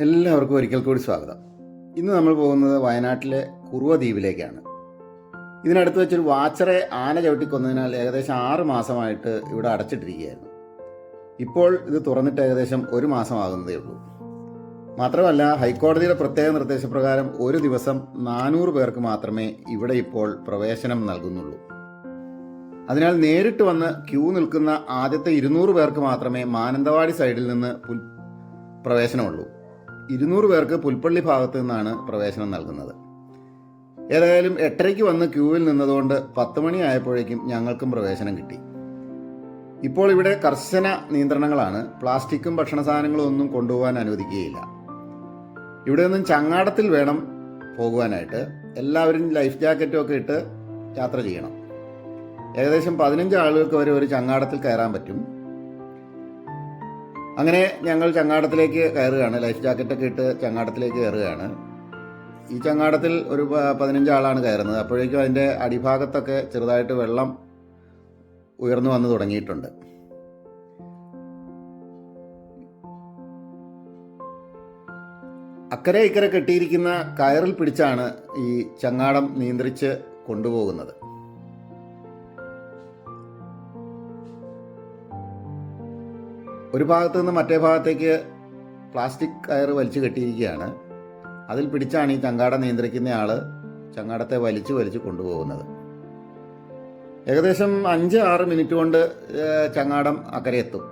എല്ലാവർക്കും ഒരിക്കൽ കൂടി സ്വാഗതം. ഇന്ന് നമ്മൾ പോകുന്നത് വയനാട്ടിലെ കുറുവ ദ്വീപിലേക്കാണ്. ഇതിനടുത്ത് വെച്ചൊരു വാച്ചറെ ആന ചവിട്ടിക്കൊന്നതിനാൽ ഏകദേശം ആറ് മാസമായിട്ട് ഇവിടെ അടച്ചിട്ടിരിക്കുകയായിരുന്നു. ഇപ്പോൾ ഇത് തുറന്നിട്ട് ഏകദേശം ഒരു മാസമാകുന്നതേ ഉള്ളൂ. മാത്രമല്ല ഹൈക്കോടതിയുടെ പ്രത്യേക നിർദ്ദേശപ്രകാരം ഒരു ദിവസം നാനൂറ് പേർക്ക് മാത്രമേ ഇവിടെ ഇപ്പോൾ പ്രവേശനം നൽകുന്നുള്ളൂ. അതിനാൽ നേരിട്ട് വന്ന് ക്യൂ നിൽക്കുന്ന ആദ്യത്തെ ഇരുന്നൂറ് പേർക്ക് മാത്രമേ മാനന്തവാടി സൈഡിൽ നിന്ന് പ്രവേശനമുള്ളൂ. ഇരുന്നൂറ് പേർക്ക് പുൽപ്പള്ളി ഭാഗത്ത് നിന്നാണ് പ്രവേശനം നൽകുന്നത്. ഏതായാലും എട്ടരയ്ക്ക് വന്ന് ക്യൂവിൽ നിന്നതുകൊണ്ട് പത്ത് മണി ആയപ്പോഴേക്കും ഞങ്ങൾക്കും പ്രവേശനം കിട്ടി. ഇപ്പോൾ ഇവിടെ കർശന നിയന്ത്രണങ്ങളാണ്. പ്ലാസ്റ്റിക്കും ഭക്ഷണ സാധനങ്ങളും ഒന്നും കൊണ്ടുപോകാൻ അനുവദിക്കുകയില്ല. ഇവിടെ നിന്നും ചങ്ങാടത്തിൽ വേണം പോകുവാനായിട്ട്. എല്ലാവരും ലൈഫ് ജാക്കറ്റും ഒക്കെ ഇട്ട് യാത്ര ചെയ്യണം. ഏകദേശം പതിനഞ്ച് ആളുകൾക്ക് വരെ ഒരു ചങ്ങാടത്തിൽ കയറാൻ പറ്റും. അങ്ങനെ ഞങ്ങൾ ചങ്ങാടത്തിലേക്ക് കയറുകയാണ്. ലൈഫ് ജാക്കറ്റൊക്കെ ഇട്ട് ചങ്ങാടത്തിലേക്ക് കയറുകയാണ്. ഈ ചങ്ങാടത്തിൽ ഒരു പതിനഞ്ച് ആളാണ് കയറുന്നത്. അപ്പോഴേക്കും അതിന്റെ അടിഭാഗത്തൊക്കെ ചെറുതായിട്ട് വെള്ളം ഉയർന്നു വന്ന് തുടങ്ങിയിട്ടുണ്ട്. അക്കരെ ഇക്കരെ കെട്ടിയിരിക്കുന്ന കയറിൽ പിടിച്ചാണ് ഈ ചങ്ങാടം നിയന്ത്രിച്ച് കൊണ്ടുപോകുന്നത്. ഒരു ഭാഗത്ത് നിന്ന് മറ്റേ ഭാഗത്തേക്ക് പ്ലാസ്റ്റിക് കയർ വലിച്ചു കെട്ടിയിരിക്കുകയാണ്. അതിൽ പിടിച്ചാണ് ഈ ചങ്ങാടം നിയന്ത്രിക്കുന്ന ആൾ ചങ്ങാടത്തെ വലിച്ചു വലിച്ചു കൊണ്ടുപോകുന്നത്. ഏകദേശം അഞ്ച് ആറ് മിനിറ്റ് കൊണ്ട് ചങ്ങാടം അക്കരെ എത്തും.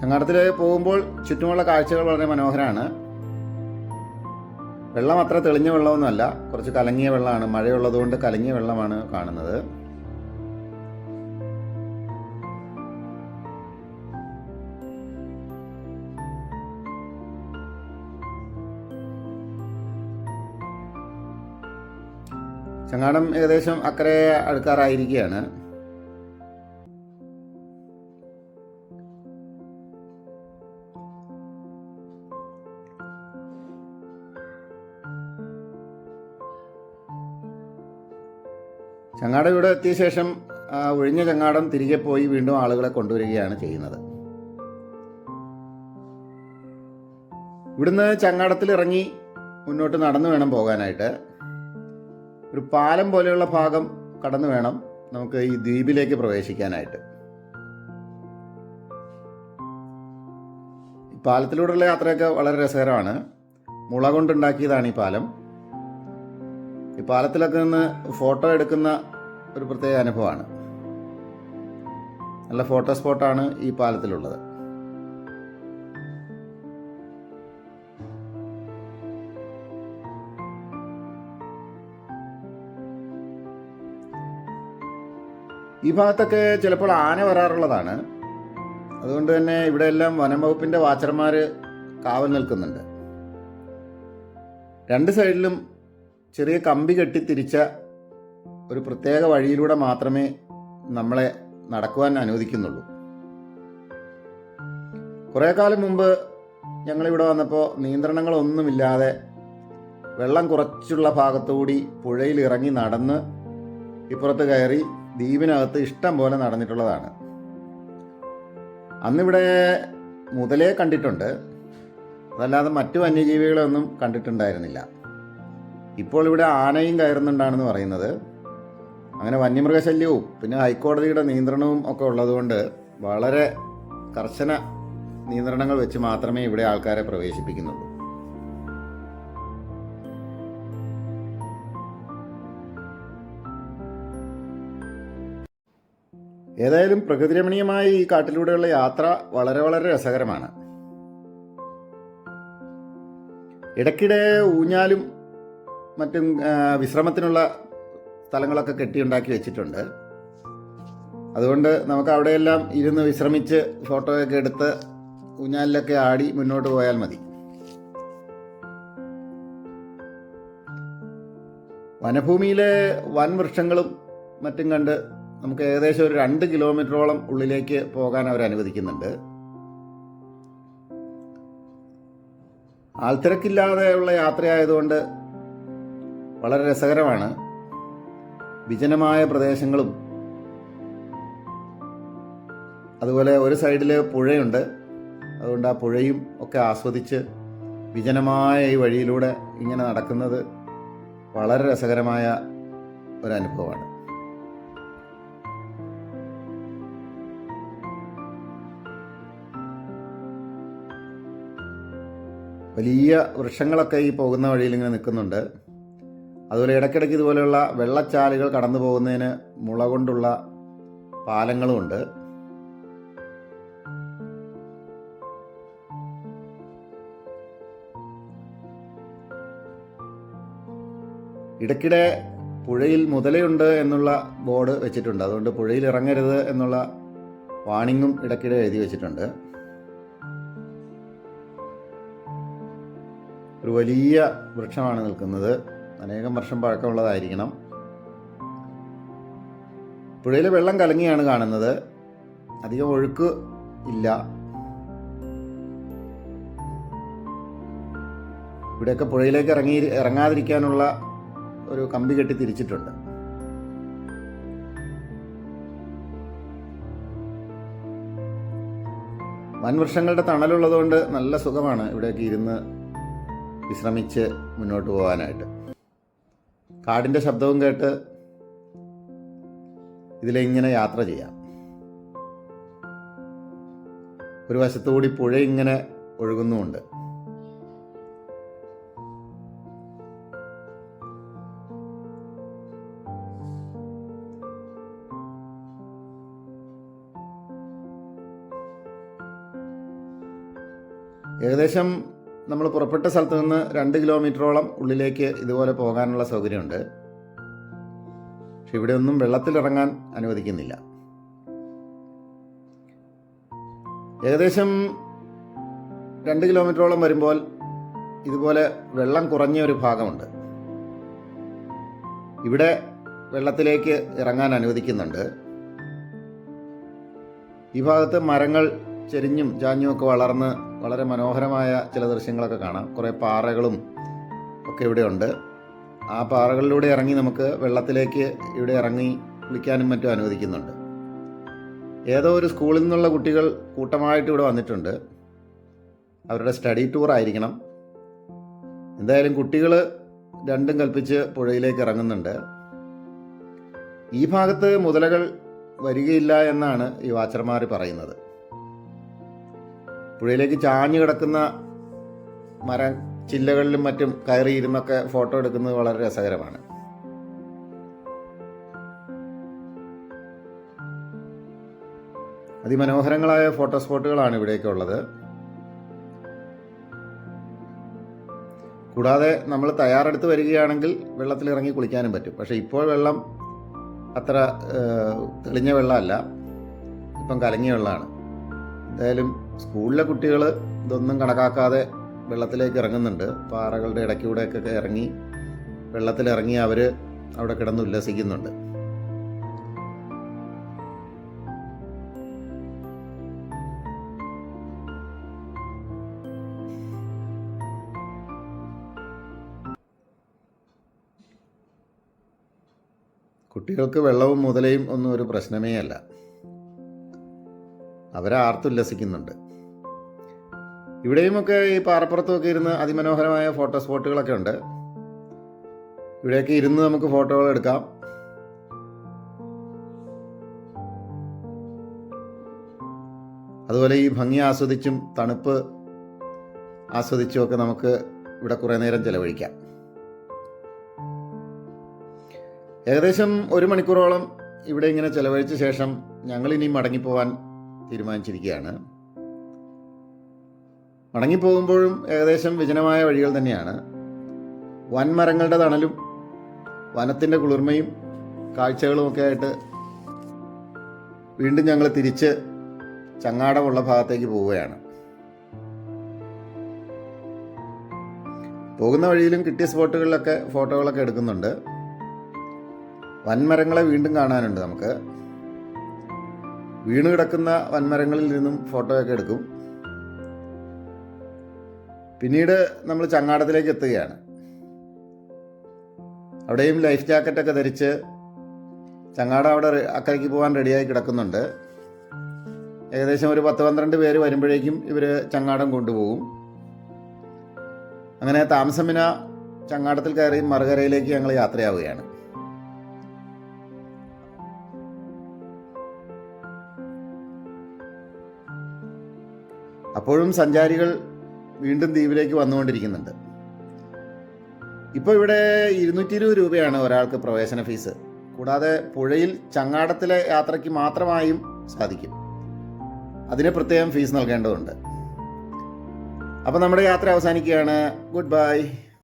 ചങ്ങാടത്തിലേക്ക് പോകുമ്പോൾ ചുറ്റുമുള്ള കാഴ്ചകൾ വളരെ മനോഹരമാണ്. വെള്ളം അത്ര തെളിഞ്ഞ വെള്ളമൊന്നുമല്ല. കുറച്ച് കലങ്ങിയ വെള്ളമാണ്. മഴയുള്ളതുകൊണ്ട് കലങ്ങിയ വെള്ളമാണ് കാണുന്നത്. ചങ്ങാടം ഏകദേശം അക്കരെ അടുക്കാറായിരിക്കുകയാണ്. ചങ്ങാടം ഇവിടെ എത്തിയ ശേഷം ഒഴിഞ്ഞ ചങ്ങാടം തിരികെ പോയി വീണ്ടും ആളുകളെ കൊണ്ടുവരികയാണ് ചെയ്യുന്നത്. ഇവിടുന്ന് ചങ്ങാടത്തിൽ ഇറങ്ങി മുന്നോട്ട് നടന്നു വേണം പോകാനായിട്ട്. ഒരു പാലം പോലെയുള്ള ഭാഗം കടന്നു വേണം നമുക്ക് ഈ ദ്വീപിലേക്ക് പ്രവേശിക്കാനായിട്ട്. ഈ പാലത്തിലൂടെയുള്ള യാത്രയൊക്കെ വളരെ രസകരമാണ്. മുള കൊണ്ടുണ്ടാക്കിയതാണ് ഈ പാലം. ഈ പാലത്തിലൊക്കെ നിന്ന് ഫോട്ടോ എടുക്കുന്ന ഒരു പ്രത്യേക അനുഭവമാണ്. നല്ല ഫോട്ടോ സ്പോട്ടാണ് ഈ പാലത്തിലുള്ളത്. ഈ ഭാഗത്തൊക്കെ ചിലപ്പോൾ ആന വരാറുള്ളതാണ്. അതുകൊണ്ട് തന്നെ ഇവിടെ എല്ലാം വനം വകുപ്പിന്റെ വാച്ചർമാർ കാവൽ നിൽക്കുന്നുണ്ട്. രണ്ട് സൈഡിലും ചെറിയ കമ്പി കെട്ടി തിരിച്ച ഒരു പ്രത്യേക വഴിയിലൂടെ മാത്രമേ നമ്മളെ നടക്കുവാൻ അനുവദിക്കുന്നുള്ളൂ. കുറേ കാലം മുമ്പ് ഞങ്ങളിവിടെ വന്നപ്പോൾ നിയന്ത്രണങ്ങളൊന്നുമില്ലാതെ വെള്ളം കുറച്ചുള്ള ഭാഗത്തുകൂടി പുഴയിൽ ഇറങ്ങി നടന്ന് ഇപ്പുറത്ത് കയറി ദ്വീപിനകത്ത് ഇഷ്ടം പോലെ നടന്നിട്ടുള്ളതാണ്. അന്നിവിടെ മുതലേ കണ്ടിട്ടുണ്ട്. അതല്ലാതെ മറ്റു വന്യജീവികളൊന്നും കണ്ടിട്ടുണ്ടായിരുന്നില്ല. ഇപ്പോൾ ഇവിടെ ആനയും കയറുന്നുണ്ടാണെന്ന് പറയുന്നത് അങ്ങനെ വന്യമൃഗശല്യവും പിന്നെ ഹൈക്കോടതിയുടെ നിയന്ത്രണവും ഒക്കെ ഉള്ളതുകൊണ്ട് വളരെ കർശന നിയന്ത്രണങ്ങൾ വെച്ച് മാത്രമേ ഇവിടെ ആൾക്കാരെ പ്രവേശിപ്പിക്കുന്നുള്ളൂ. ഏതായാലും പ്രകൃതിരമണീയമായ ഈ കാട്ടിലൂടെയുള്ള യാത്ര വളരെ വളരെ രസകരമാണ്. ഇടയ്ക്കിടെ ഊഞ്ഞാലും മറ്റും വിശ്രമത്തിനുള്ള സ്ഥലങ്ങളൊക്കെ കെട്ടിയുണ്ടാക്കി വെച്ചിട്ടുണ്ട്. അതുകൊണ്ട് നമുക്ക് അവിടെയെല്ലാം ഇരുന്ന് വിശ്രമിച്ച് ഫോട്ടോയൊക്കെ എടുത്ത് ഊഞ്ഞാലിലൊക്കെ ആടി മുന്നോട്ട് പോയാൽ മതി. വനഭൂമിയിലെ വൻവൃക്ഷങ്ങളും മറ്റും കണ്ട് നമുക്ക് ഏകദേശം ഒരു രണ്ട് കിലോമീറ്ററോളം ഉള്ളിലേക്ക് പോകാൻ അവർ അനുവദിക്കുന്നുണ്ട്. ആൾത്തിരക്കില്ലാതെയുള്ള യാത്രയായതുകൊണ്ട് വളരെ രസകരമാണ്. വിജനമായ പ്രദേശങ്ങളും അതുപോലെ ഒരു സൈഡിൽ പുഴയുണ്ട്. അതുകൊണ്ട് ആ പുഴയും ഒക്കെ ആസ്വദിച്ച് വിജനമായ ഈ വഴിയിലൂടെ ഇങ്ങനെ നടക്കുന്നത് വളരെ രസകരമായ ഒരനുഭവമാണ് വലിയ വൃക്ഷങ്ങളൊക്കെ ഈ പോകുന്ന വഴിയിൽ ഇങ്ങനെ നിൽക്കുന്നുണ്ട്. അതുപോലെ ഇടയ്ക്കിടയ്ക്ക് ഇതുപോലെയുള്ള വെള്ളച്ചാലുകൾ കടന്നു പോകുന്നതിന് മുള കൊണ്ടുള്ള പാലങ്ങളുമുണ്ട്. ഇടയ്ക്കിടെ പുഴയിൽ മുതലയുണ്ട് എന്നുള്ള ബോർഡ് വെച്ചിട്ടുണ്ട്. അതുകൊണ്ട് പുഴയിൽ ഇറങ്ങരുത് എന്നുള്ള വാണിങ്ങും ഇടയ്ക്കിടെ എഴുതി വെച്ചിട്ടുണ്ട്. ഒരു വലിയ വൃക്ഷമാണ് നിൽക്കുന്നത്. അനേകം വർഷം പഴക്കമുള്ളതായിരിക്കണം. പുഴയിലെ വെള്ളം കലങ്ങിയാണ് കാണുന്നത്. അധികം ഒഴുക്ക് ഇല്ല. ഇവിടെയൊക്കെ പുഴയിലേക്ക് ഇറങ്ങി ഇറങ്ങാതിരിക്കാനുള്ള ഒരു കമ്പി കെട്ടി തിരിച്ചിട്ടുണ്ട്. വൻവൃക്ഷങ്ങളുടെ തണലുള്ളതുകൊണ്ട് നല്ല സുഖമാണ് ഇവിടെയൊക്കെ ഇരുന്ന് വിശ്രമിച്ച് മുന്നോട്ട് പോകാനായിട്ട്. കാടിന്റെ ശബ്ദവും കേട്ട് ഇതിലിങ്ങനെ യാത്ര ചെയ്യാം. ഒരു വശത്തുകൂടി പുഴ ഇങ്ങനെ ഒഴുകുന്നുമുണ്ട്. ഏകദേശം നമ്മൾ പുറപ്പെട്ട സ്ഥലത്ത് നിന്ന് രണ്ട് കിലോമീറ്ററോളം ഉള്ളിലേക്ക് ഇതുപോലെ പോകാനുള്ള സൗകര്യമുണ്ട്. പക്ഷെ ഇവിടെ ഒന്നും വെള്ളത്തിലിറങ്ങാൻ അനുവദിക്കുന്നില്ല. ഏകദേശം രണ്ട് കിലോമീറ്ററോളം വരുമ്പോൾ ഇതുപോലെ വെള്ളം കുറഞ്ഞ ഒരു ഭാഗമുണ്ട്. ഇവിടെ വെള്ളത്തിലേക്ക് ഇറങ്ങാൻ അനുവദിക്കുന്നുണ്ട്. ഈ ഭാഗത്ത് മരങ്ങൾ ചെരിഞ്ഞും ചാഞ്ഞുമൊക്കെ വളർന്ന് വളരെ മനോഹരമായ ചില ദൃശ്യങ്ങളൊക്കെ കാണാം. കുറേ പാറകളും ഒക്കെ ഇവിടെയുണ്ട്. ആ പാറകളിലൂടെ ഇറങ്ങി നമുക്ക് വെള്ളത്തിലേക്ക് ഇവിടെ ഇറങ്ങി കുളിക്കാനും മറ്റും അനുവദിക്കുന്നുണ്ട്. ഏതോ ഒരു സ്കൂളിൽ നിന്നുള്ള കുട്ടികൾ കൂട്ടമായിട്ട് ഇവിടെ വന്നിട്ടുണ്ട്. അവരുടെ സ്റ്റഡി ടൂർ ആയിരിക്കണം. എന്തായാലും കുട്ടികൾ രണ്ടും കൽപ്പിച്ച് പുഴയിലേക്ക് ഇറങ്ങുന്നുണ്ട്. ഈ ഭാഗത്ത് മുതലകൾ വരികയില്ല എന്നാണ് ഈ വാച്ചർമാർ പറയുന്നത്. പുഴയിലേക്ക് ചാഞ്ഞു കിടക്കുന്ന മര ചില്ലകളിലും മറ്റും കയറി കയറിയിരുന്നൊക്കെ ഫോട്ടോ എടുക്കുന്നത് വളരെ രസകരമാണ്. അതിമനോഹരങ്ങളായ ഫോട്ടോ സ്പോട്ടുകളാണ് ഇവിടെയൊക്കെ ഉള്ളത്. കൂടാതെ നമ്മൾ തയ്യാറെടുത്ത് വരികയാണെങ്കിൽ വെള്ളത്തിൽ ഇറങ്ങി കുളിക്കാനും പറ്റും. പക്ഷേ ഇപ്പോൾ വെള്ളം അത്ര തെളിഞ്ഞ വെള്ളമല്ല. ഇപ്പം കലങ്ങിയ വെള്ളമാണ്. എന്തായാലും സ്കൂളിലെ കുട്ടികൾ ഇതൊന്നും കണക്കാക്കാതെ വെള്ളത്തിലേക്ക് ഇറങ്ങുന്നുണ്ട്. പാറകളുടെ ഇടയ്ക്കൂടെയൊക്കെ ഇറങ്ങി വെള്ളത്തിലിറങ്ങി അവർ അവിടെ കിടന്ന് ഉല്ലസിക്കുന്നുണ്ട്. കുട്ടികൾക്ക് വെള്ളവും മുതലയും ഒന്നും ഒരു പ്രശ്നമേ അല്ല. അവരെ ആർത്തുല്ലസിക്കുന്നുണ്ട് ഇവിടെയുമൊക്കെ ഈ പാറപ്പുറത്തുമൊക്കെ ഇരുന്ന് അതിമനോഹരമായ ഫോട്ടോ സ്പോട്ടുകളൊക്കെ ഉണ്ട്. ഇവിടെയൊക്കെ ഇരുന്ന് നമുക്ക് ഫോട്ടോകൾ എടുക്കാം. അതുപോലെ ഈ ഭംഗി ആസ്വദിച്ചും തണുപ്പ് ആസ്വദിച്ചും ഒക്കെ നമുക്ക് ഇവിടെ കുറേ നേരം ചിലവഴിക്കാം. ഏകദേശം ഒരു മണിക്കൂറോളം ഇവിടെ ഇങ്ങനെ ചെലവഴിച്ച ശേഷം ഞങ്ങൾ ഇനി മടങ്ങിപ്പോവാൻ തീരുമാനിച്ചിരിക്കുകയാണ്. മടങ്ങിപ്പോകുമ്പോഴും ഏകദേശം വിജനമായ വഴികൾ തന്നെയാണ്. വൻമരങ്ങളുടെ തണലും വനത്തിന്റെ കുളിർമയും കാഴ്ചകളുമൊക്കെ ആയിട്ട് വീണ്ടും ഞങ്ങൾ തിരിച്ച് ചങ്ങാടമുള്ള ഭാഗത്തേക്ക് പോവുകയാണ്. പോകുന്ന വഴിയിലും കിട്ടിയ സ്പോട്ടുകളിലൊക്കെ ഫോട്ടോകളൊക്കെ എടുക്കുന്നുണ്ട്. വൻമരങ്ങളെ വീണ്ടും കാണാനുണ്ട് നമുക്ക്. വീണ് കിടക്കുന്ന വൻമരങ്ങളിൽ നിന്നും ഫോട്ടോയൊക്കെ എടുക്കും. പിന്നീട് നമ്മൾ ചങ്ങാടത്തിലേക്ക് എത്തുകയാണ്. അവിടെയും ലൈഫ് ജാക്കറ്റൊക്കെ ധരിച്ച് ചങ്ങാടം അവിടെ അക്കരയ്ക്ക് പോകാൻ റെഡിയായി കിടക്കുന്നുണ്ട്. ഏകദേശം ഒരു പത്ത് പന്ത്രണ്ട് പേര് വരുമ്പോഴേക്കും ഇവർ ചങ്ങാടം കൊണ്ടുപോകും. അങ്ങനെ താമസമിന ചങ്ങാടത്തിൽ കയറി മറുകരയിലേക്ക് ഞങ്ങൾ യാത്രയാവുകയാണ്. അപ്പോഴും സഞ്ചാരികൾ വീണ്ടും ദ്വീപിലേക്ക് വന്നുകൊണ്ടിരിക്കുന്നുണ്ട്. ഇപ്പോൾ ഇവിടെ ഇരുന്നൂറ്റി ഇരുപത് രൂപയാണ് ഒരാൾക്ക് പ്രവേശന ഫീസ്. കൂടാതെ പുഴയിൽ ചങ്ങാടത്തിലെ യാത്രയ്ക്ക് മാത്രമായും സാധിക്കും. അതിന് പ്രത്യേകം ഫീസ് നൽകേണ്ടതുണ്ട്. അപ്പോൾ നമ്മുടെ യാത്ര അവസാനിക്കുകയാണ്. Good bye.